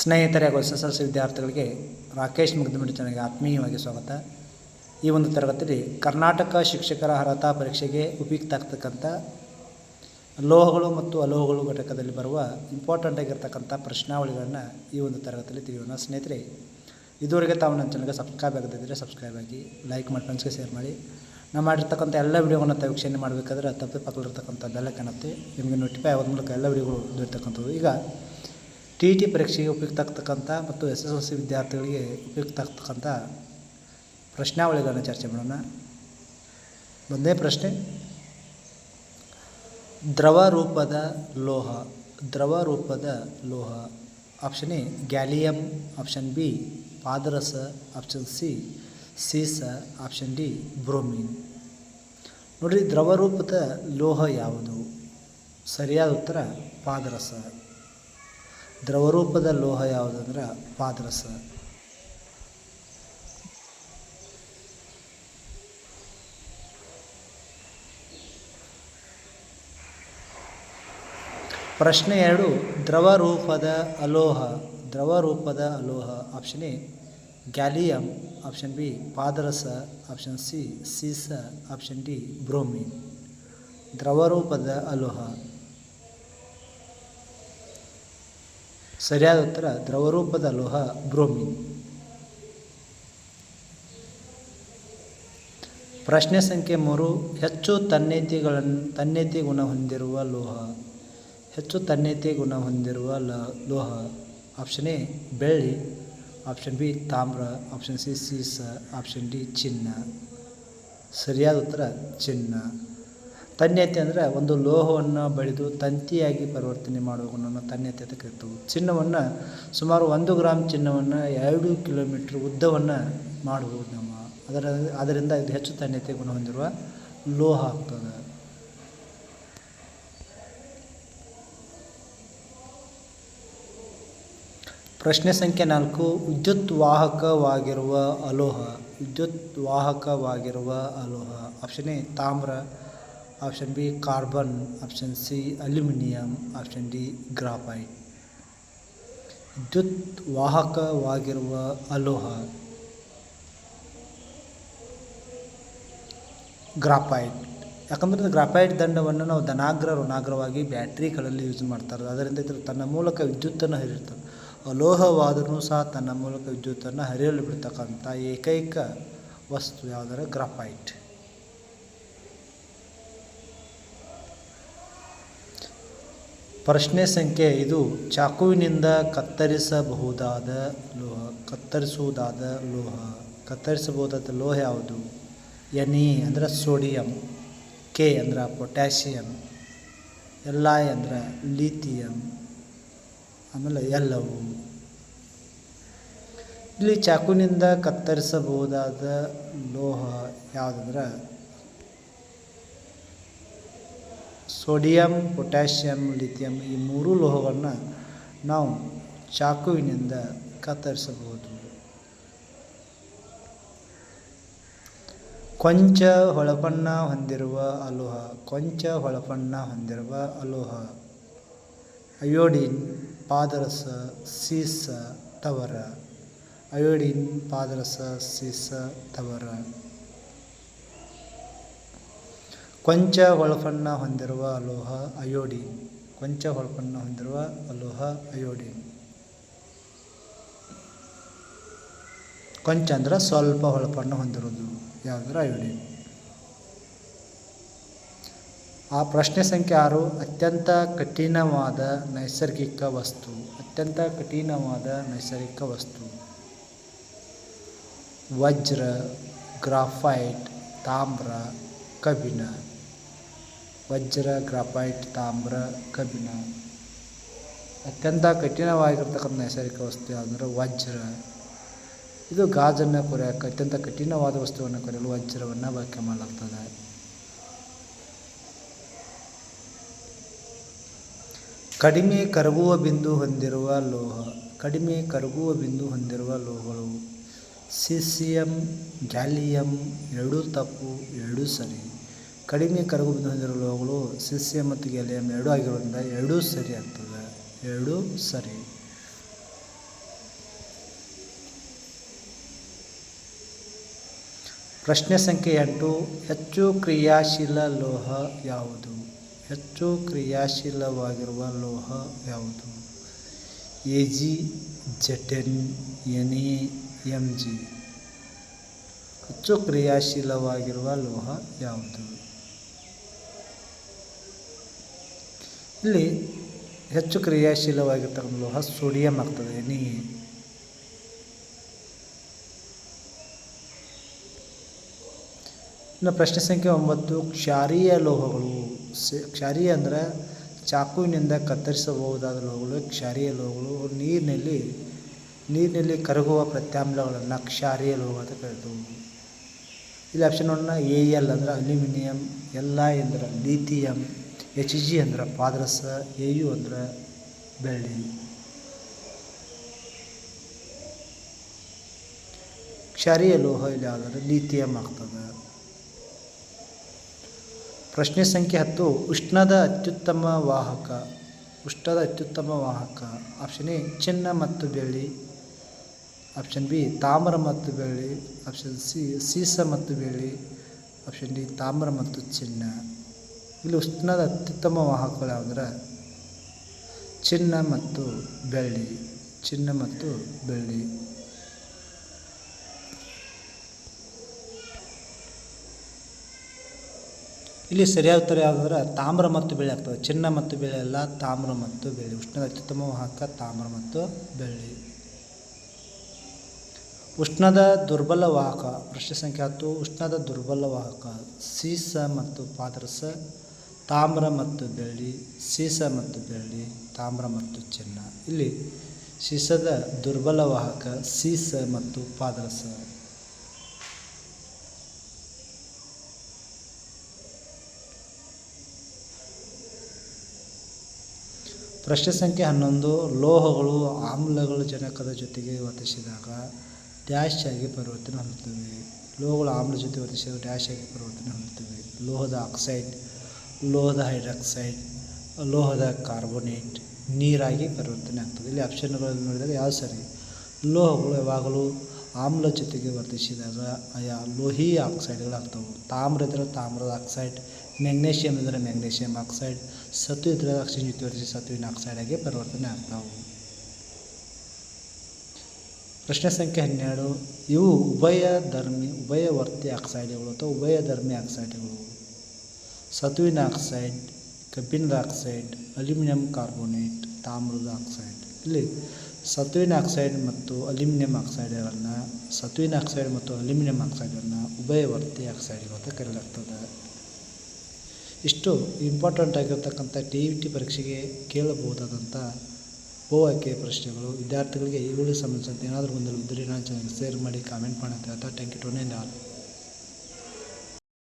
ಸ್ನೇಹಿತರೆ ಹಾಗೂ S S L C ವಿದ್ಯಾರ್ಥಿಗಳಿಗೆ ರಾಕೇಶ್ ಮುಗ್ದಮಿಡಿ ಚಾನಲ್ಗೆ ಆತ್ಮೀಯವಾಗಿ ಸ್ವಾಗತ. ಈ ಒಂದು ತರಗತಿಯಲ್ಲಿ ಕರ್ನಾಟಕ ಶಿಕ್ಷಕರ ಅರ್ಹತಾ ಪರೀಕ್ಷೆಗೆ ಉಪಯುಕ್ತ ಆಗ್ತಕ್ಕಂಥ ಲೋಹಗಳು ಮತ್ತು ಅಲೋಹಗಳು ಘಟಕದಲ್ಲಿ ಬರುವ ಇಂಪಾರ್ಟೆಂಟ್ ಆಗಿರ್ತಕ್ಕಂಥ ಪ್ರಶ್ನಾವಳಿಗಳನ್ನು ಈ ಒಂದು ತರಗತಿಯಲ್ಲಿ ತಿಳಿಯೋಣ. ಸ್ನೇಹಿತರೆ, ಇದುವರೆಗೆ ತಾವು ನನ್ನ ಚಾನಲ್ಗೆ ಸಬ್ಸ್ಕ್ರೈಬ್ ಆಗದಿದ್ದರೆ ಸಬ್ಸ್ಕ್ರೈಬ್ ಆಗಿ ಲೈಕ್ ಮಾಡಿ ಫ್ರೆಂಡ್ಸ್ಗೆ ಶೇರ್ ಮಾಡಿ. ನಾವು ಮಾಡಿರ್ತಕ್ಕಂಥ ಎಲ್ಲ ವಿಡಿಯೋಗಳನ್ನು ತಾವು ವೀಕ್ಷಣೆ ಮಾಡಬೇಕಾದ್ರೆ ತಪ್ಪಿ ಪಕ್ಕದಲ್ಲಿರ್ತಕ್ಕಂಥ ಬೆಲ್ಲ ಕಾಣುತ್ತೆ ನಿಮಗೆ ನೋಟಿಫೈ ಆಗೋದ ಮೂಲಕ ಎಲ್ಲ ವಿಡಿಯೋಗಳು ದೊರೆತಕ್ಕಂಥದ್ದು ಈಗ ಟಿ ಟಿ ಪರೀಕ್ಷೆಗೆ ಉಪಯುಕ್ತ ಆಗ್ತಕ್ಕಂಥ ಮತ್ತು ಎಸ್ ಎಸ್ ಎಲ್ ಸಿ ವಿದ್ಯಾರ್ಥಿಗಳಿಗೆ ಉಪಯುಕ್ತ ಆಗ್ತಕ್ಕಂಥ ಪ್ರಶ್ನಾವಳಿಗಳನ್ನು ಚರ್ಚೆ ಮಾಡೋಣ. ಒಂದೇ ಪ್ರಶ್ನೆ. ದ್ರವ ರೂಪದ ಲೋಹ, ದ್ರವ ರೂಪದ ಲೋಹ. Option A gallium option B ಪಾದರಸ. Option C ಸೀಸ. ಆಪ್ಷನ್ ಡಿ ಬ್ರೋಮಿನ್ ನೋಡಿರಿ, ದ್ರವ ರೂಪದ ಲೋಹ ಯಾವುದು? ಸರಿಯಾದ ಉತ್ತರ, ಪಾದರಸ. ದ್ರವರೂಪದ ಲೋಹ ಯಾವುದಂದ್ರೆ ಪಾದರಸ. ಪ್ರಶ್ನೆ ಎರಡು, ದ್ರವರೂಪದ ಅಲೋಹ ದ್ರವರೂಪದ ಅಲೋಹ option A gallium option B ಪಾದರಸ option C ಸೀಸ ಆಪ್ಷನ್ ಡಿ ಬ್ರೋಮಿನ್. ದ್ರವರೂಪದ ಅಲೋಹ. ಸರಿಯಾದ ಉತ್ತರ ದ್ರವರೂಪದ ಲೋಹ ಬ್ರೋಮಿನ್. ಪ್ರಶ್ನೆ ಸಂಖ್ಯೆ ಮೂರು, ಹೆಚ್ಚು ತನ್ನೇತಿಗಳನ್ನು ತನ್ನೇತಿ ಗುಣ ಹೊಂದಿರುವ ಲೋಹ. ಹೆಚ್ಚು ತನ್ನೇತಿ ಗುಣ ಹೊಂದಿರುವ ಲೋಹ. ಆಪ್ಷನ್ ಎ ಬೆಳ್ಳಿ. ಆಪ್ಷನ್ ಬಿ ತಾಮ್ರ. ಆಪ್ಷನ್ ಸಿ ಸೀಸ. ಆಪ್ಷನ್ ಡಿ ಚಿನ್ನ. ಸರಿಯಾದ ಉತ್ತರ ಚಿನ್ನ. ತನ್ಯತೆ ಅಂದರೆ ಒಂದು ಲೋಹವನ್ನು ಬಳಿದು ತಂತಿಯಾಗಿ ಪರಿವರ್ತನೆ ಮಾಡುವ ಗುಣವನ್ನು ತನ್ಯತೆ ಅಂತ ಚಿನ್ನವನ್ನ ಚಿನ್ನವನ್ನು ಸುಮಾರು ಒಂದು ಗ್ರಾಮ್ ಚಿನ್ನವನ್ನು ಎರಡು ಕಿಲೋಮೀಟ್ರ್ ಉದ್ದವನ್ನು ಮಾಡಬಹುದು ನಮ್ಮ. ಅದರ, ಅದರಿಂದ ಇದು ಹೆಚ್ಚು ತನ್ಯತೆ ಗುಣ ಹೊಂದಿರುವ ಲೋಹ ಆಗ್ತದೆ. ಪ್ರಶ್ನೆ ಸಂಖ್ಯೆ ನಾಲ್ಕು ವಿದ್ಯುತ್ ವಾಹಕವಾಗಿರುವ ಅಲೋಹ. ವಿದ್ಯುತ್ ವಾಹಕವಾಗಿರುವ ಅಲೋಹ. ಆಪ್ಷನ್ ಎ ತಾಮ್ರ. Option B carbon option C aluminium option D graphite ವಿದ್ಯುತ್ ವಾಹಕವಾಗಿರುವ ಅಲೋಹ. ಗ್ರಾಫೈಟ್ ಯಾಕಂದ್ರೆ ಗ್ರಾಫೈಟ್ ದಂಡವನ್ನು ನಾವು ಧನಾಗ್ರ, ಋಣಾಗ್ರವಾಗಿ ಬ್ಯಾಟ್ರಿಗಳಲ್ಲಿ ಯೂಸ್ ಮಾಡ್ತಾರೆ. ಅದರಿಂದ ಇದರ ತನ್ನ ಮೂಲಕ ವಿದ್ಯುತ್ತನ್ನು ಹರಿಯುತ್ತಾರೆ ಅಲೋಹವಾದರೂ ಸಹ ತನ್ನ ಮೂಲಕ ವಿದ್ಯುತ್ತನ್ನು ಹರಿಯಲು ಬಿಡ್ತಕ್ಕಂಥ ಏಕೈಕ ವಸ್ತು ಯಾವುದರ ಗ್ರಾಫೈಟ್ ಪ್ರಶ್ನೆ ಸಂಖ್ಯೆ ಇದು ಚಾಕುವಿನಿಂದ ಕತ್ತರಿಸಬಹುದಾದ ಲೋಹ, ಕತ್ತರಿಸುವುದಾದ ಲೋಹ, ಕತ್ತರಿಸಬಹುದಾದ ಲೋಹ ಯಾವುದು? ಎನ್ ಇ ಅಂದರೆ ಸೋಡಿಯಂ ಕೆ ಅಂದ್ರೆ ಪೊಟ್ಯಾಷಿಯಂ ಎಲ್ಲ ಅಂದ್ರೆ ಲಿಥಿಯಂ ಆಮೇಲೆ ಎಲ್ಲವು. ಇಲ್ಲಿ ಚಾಕುವಿನಿಂದ ಕತ್ತರಿಸಬಹುದಾದ ಲೋಹ ಯಾವುದಂದ್ರೆ ಸೋಡಿಯಂ, ಪೊಟ್ಯಾಷಿಯಂ, ಲಿಥಿಯಂ ಈ ಮೂರು ಲೋಹವನ್ನು ನಾವು ಚಾಕುವಿನಿಂದ ಕತ್ತರಿಸಬಹುದು. ಕೊಂಚ ಹೊಳಪನ್ನ ಹೊಂದಿರುವ ಅಲೋಹ, ಕೊಂಚ ಹೊಳಪನ್ನ ಹೊಂದಿರುವ ಅಲೋಹ. ಅಯೋಡಿನ್, ಪಾದರಸ, ಸೀಸ, ತವರ. ಅಯೋಡಿನ್, ಪಾದರಸ, ಸೀಸ, ತವರ. ಕೊಂಚ ಹೊಳಪನ್ನ ಹೊಂದಿರುವ ಅಲೋಹ ಅಯೋಡಿನ್. ಕೊಂಚ ಹೊಳಪನ್ನ ಹೊಂದಿರುವ ಅಲೋಹ ಅಯೋಡಿನ್. ಕೊಂಚ ಅಂದ್ರೆ ಸ್ವಲ್ಪ ಹೊಳಪನ್ನು ಹೊಂದಿರೋದು ಯಾವುದಂದ್ರೆ ಅಯೋಡಿನ್. ಆ ಪ್ರಶ್ನೆ ಸಂಖ್ಯೆ ಆರು, ಅತ್ಯಂತ ಕಠಿಣವಾದ ನೈಸರ್ಗಿಕ ವಸ್ತು. ಅತ್ಯಂತ ಕಠಿಣವಾದ ನೈಸರ್ಗಿಕ ವಸ್ತು. ವಜ್ರ, ಗ್ರಾಫೈಟ್, ತಾಮ್ರ, ಕಬ್ಬಿಣ. ವಜ್ರ, ಗ್ರಾಫೈಟ್, ತಾಮ್ರ, ಕಬ್ಬಿಣ. ಅತ್ಯಂತ ಕಠಿಣವಾಗಿರ್ತಕ್ಕಂಥ ನೈಸರ್ಗಿಕ ವಸ್ತು ಯಾವುದಂದ್ರೆ ವಜ್ರ. ಇದು ಗಾಜನ್ನು ಕೊರೆಯೋಕೆ ಅತ್ಯಂತ ಕಠಿಣವಾದ ವಸ್ತುವನ್ನು ಕೊರೆಯಲು ವಜ್ರವನ್ನು ಬಳಕೆ ಮಾಡಲಾಗ್ತದೆ. ಕಡಿಮೆ ಕರಗುವ ಬಿಂದು ಹೊಂದಿರುವ ಲೋಹ, ಕಡಿಮೆ ಕರಗುವ ಬಿಂದು ಹೊಂದಿರುವ ಲೋಹಗಳು, ಸಿಸಿಯಂ, ಗ್ಯಾಲಿಯಂ, ಎರಡೂ ತಪ್ಪು, ಎರಡೂ ಸರಿ. ಕಡಿಮೆ ಕರಗುಬಂದು ಹೊಂದಿರುವ ಲೋಹಗಳು ಸಸ್ಯ ಮತ್ತು ಗೆಲಿಯಂ ಎರಡೂ ಆಗಿರೋದ್ರಿಂದ ಎರಡೂ ಸರಿ ಆಗ್ತದೆ. ಎರಡೂ ಸರಿ. ಪ್ರಶ್ನೆ ಸಂಖ್ಯೆ ಎಂಟು, ಹೆಚ್ಚು ಕ್ರಿಯಾಶೀಲ ಲೋಹ ಯಾವುದು? ಹೆಚ್ಚು ಕ್ರಿಯಾಶೀಲವಾಗಿರುವ ಲೋಹ ಯಾವುದು? A G zed N A, M G. ಹೆಚ್ಚು ಕ್ರಿಯಾಶೀಲವಾಗಿರುವ ಲೋಹ ಯಾವುದು? ಇಲ್ಲಿ ಹೆಚ್ಚು ಕ್ರಿಯಾಶೀಲವಾಗಿರ್ತಕ್ಕಂಥ ಲೋಹ ಸೋಡಿಯಂ ಆಗ್ತದೆ ನೀ ಇನ್ನು ಪ್ರಶ್ನೆ ಸಂಖ್ಯೆ ಒಂಬತ್ತು, ಕ್ಷಾರೀಯ ಲೋಹಗಳು ಕ್ಷಾರೀಯ ಅಂದರೆ ಚಾಕುವಿನಿಂದ ಕತ್ತರಿಸಬಹುದಾದ ಲೋಹಗಳು, ಕ್ಷಾರೀಯ ಲೋಹಗಳು, ನೀರಿನಲ್ಲಿ ನೀರಿನಲ್ಲಿ ಕರಗುವ ಪ್ರತ್ಯಾಮ್ಲಗಳನ್ನು ಕ್ಷಾರೀಯ ಲೋಹ ಅಂತ ಕರೆದು ಇಲ್ಲಿ ಆಪ್ಷನ್ ಒನ್ನ ಎ ಎಲ್ ಅಂದ್ರೆ ಅಲ್ಯೂಮಿನಿಯಂ ಎಲ್ಲ ಎಂದರೆ ಲಿಥಿಯಂ ಎಚ್ ಜಿ ಅಂದ್ರೆ ಪಾದರಸ, ಎ ಯು ಅಂದ್ರೆ ಬೆಳ್ಳಿ. ಕ್ಷಾರೀಯ ಲೋಹ ಇಲ್ಲಿ ಯಾವುದಾದ್ರೆ ಲಿಥಿಯಂ ಆಗ್ತದೆ ಪ್ರಶ್ನೆ ಸಂಖ್ಯೆ ಹತ್ತು, ಉಷ್ಣದ ಅತ್ಯುತ್ತಮ ವಾಹಕ. ಉಷ್ಣದ ಅತ್ಯುತ್ತಮ ವಾಹಕ. ಆಪ್ಷನ್ ಎ ಚಿನ್ನ ಮತ್ತು ಬೆಳ್ಳಿ. ಆಪ್ಷನ್ ಬಿ ತಾಮ್ರ ಮತ್ತು ಬೆಳ್ಳಿ. ಆಪ್ಷನ್ ಸಿ ಸೀಸ ಮತ್ತು ಬೆಳ್ಳಿ. ಆಪ್ಷನ್ ಡಿ ತಾಮ್ರ ಮತ್ತು ಚಿನ್ನ. ಇಲ್ಲಿ ಉಷ್ಣದ ಅತ್ಯುತ್ತಮ ವಾಹಕಗಳು ಯಾವುದಂದ್ರೆ ಚಿನ್ನ ಮತ್ತು ಬೆಳ್ಳಿ, ಚಿನ್ನ ಮತ್ತು ಬೆಳ್ಳಿ. ಇಲ್ಲಿ ಸರಿಯಾದ ಉತ್ತರ ಯಾವುದಂದ್ರೆ ತಾಮ್ರ ಮತ್ತು ಬೆಳ್ಳಿ ಆಗ್ತದೆ. ಚಿನ್ನ ಮತ್ತು ಬೆಳ್ಳಿ ಅಲ್ಲ, ತಾಮ್ರ ಮತ್ತು ಬೆಳ್ಳಿ. ಉಷ್ಣದ ಅತ್ಯುತ್ತಮ ವಾಹಕ ತಾಮ್ರ ಮತ್ತು ಬೆಳ್ಳಿ. ಉಷ್ಣದ ದುರ್ಬಲ ವಾಹಕ, ಪ್ರಶ್ನೆ ಸಂಖ್ಯೆ ಹತ್ತು. ಉಷ್ಣದ ದುರ್ಬಲ ವಾಹಕ, ಸೀಸ ಮತ್ತು ಪಾದರಸ ತಾಮ್ರ ಮತ್ತು ಬೆಳ್ಳಿ, ಸೀಸ ಮತ್ತು ಬೆಳ್ಳಿ, ತಾಮ್ರ ಮತ್ತು ಚಿನ್ನ. ಇಲ್ಲಿ ಸೀಸದ ದುರ್ಬಲ ವಾಹಕ ಸೀಸ ಮತ್ತು ಪಾದರಸ. ಪ್ರಶ್ನೆ ಸಂಖ್ಯೆ ಹನ್ನೊಂದು, ಲೋಹಗಳು ಆಮ್ಲಗಳ ಜನಕದ ಜೊತೆಗೆ ವರ್ತಿಸಿದಾಗ ಡ್ಯಾಶ್ ಆಗಿ ಪರಿವರ್ತನೆ ಹೊಂದುತ್ತವೆ. ಲೋಹಗಳು ಆಮ್ಲ ಜೊತೆ ವರ್ತಿಸಿದಾಗ ಡ್ಯಾಶ್ ಆಗಿ ಪರಿವರ್ತನೆ ಹೊಂದುತ್ತವೆ. ಲೋಹದ ಆಕ್ಸೈಡ್ ಲೋಹದ ಹೈಡ್ರಾಕ್ಸೈಡ್ ಲೋಹದ ಕಾರ್ಬೋನೇಟ್ ನೀರಾಗಿ ಪರಿವರ್ತನೆ ಆಗ್ತದೆ. ಇಲ್ಲಿ ಆಪ್ಷನ್ಗಳನ್ನು ನೋಡಿದಾಗ ಯಾವುದು ಸರಿ? ಲೋಹಗಳು ಯಾವಾಗಲೂ ಆಮ್ಲ ಜೊತೆಗೆ ವರ್ತಿಸಿದಾಗ ಆಯಾ ಲೋಹೀಯ ಆಕ್ಸೈಡ್ಗಳಾಗ್ತವೆ ತಾಮ್ರ ಇದ್ದರೆ ತಾಮ್ರದ ಆಕ್ಸೈಡ್ ಮೆಗ್ನೇಷಿಯಮ್ ಇದ್ದರೆ ಮೆಗ್ನೇಷಿಯಮ್ ಆಕ್ಸೈಡ್ ಸತು ಇದ್ದರೆ ಆಕ್ಸಿಜನ್ ಜೊತೆ ವರ್ತಿಸಿ ಸತುವಿನ ಆಕ್ಸೈಡ್ ಆಗಿ ಪರಿವರ್ತನೆ ಆಗ್ತಾವೆ. ಪ್ರಶ್ನೆ ಸಂಖ್ಯೆ ಹನ್ನೆರಡು, ಇವು ಉಭಯ ಧರ್ಮಿ ಉಭಯವರ್ತಿ ಆಕ್ಸೈಡ್ಗಳು ಅಥವಾ ಉಭಯ ಧರ್ಮಿ ಆಕ್ಸೈಡ್ಗಳು ಸತುವಿನ ಆಕ್ಸೈಡ್, ಕಬ್ಬಿಣದ ಆಕ್ಸೈಡ್, ಅಲ್ಯೂಮಿನಿಯಂ ಕಾರ್ಬೋನೇಟ್, ತಾಮ್ರದ ಆಕ್ಸೈಡ್. ಇಲ್ಲಿ ಸತುವಿನ ಆಕ್ಸೈಡ್ ಮತ್ತು ಅಲ್ಯೂಮಿನಿಯಂ ಆಕ್ಸೈಡ್ಗಳನ್ನು, ಸತುವಿನ ಆಕ್ಸೈಡ್ ಮತ್ತು ಅಲ್ಯೂಮಿನಿಯಂ ಆಕ್ಸೈಡನ್ನು ಉಭಯವರ್ತಿ ಆಕ್ಸೈಡ್ ಅಂತ ಕರೆಯಲಾಗ್ತದೆ. ಇಷ್ಟು ಇಂಪಾರ್ಟೆಂಟ್ ಆಗಿರ್ತಕ್ಕಂಥ ಟಿ ವಿ ಟಿ ಪರೀಕ್ಷೆಗೆ ಕೇಳಬಹುದಾದಂಥ ಬಹು ಆಯ್ಕೆಯ ಪ್ರಶ್ನೆಗಳು. ವಿದ್ಯಾರ್ಥಿಗಳಿಗೆ ಈಗಲೂ ಸಂಬಂಧಿಸಿದಂತೆ ಏನಾದರೂ ಒಂದು ನಾನು ಚಾನಲ್ಗೆ ಶೇರ್ ಮಾಡಿ ಕಾಮೆಂಟ್ ಮಾಡಿ ಹೇಳ್ತಾ ಥ್ಯಾಂಕ್ ಯು ಟು ಆಲ್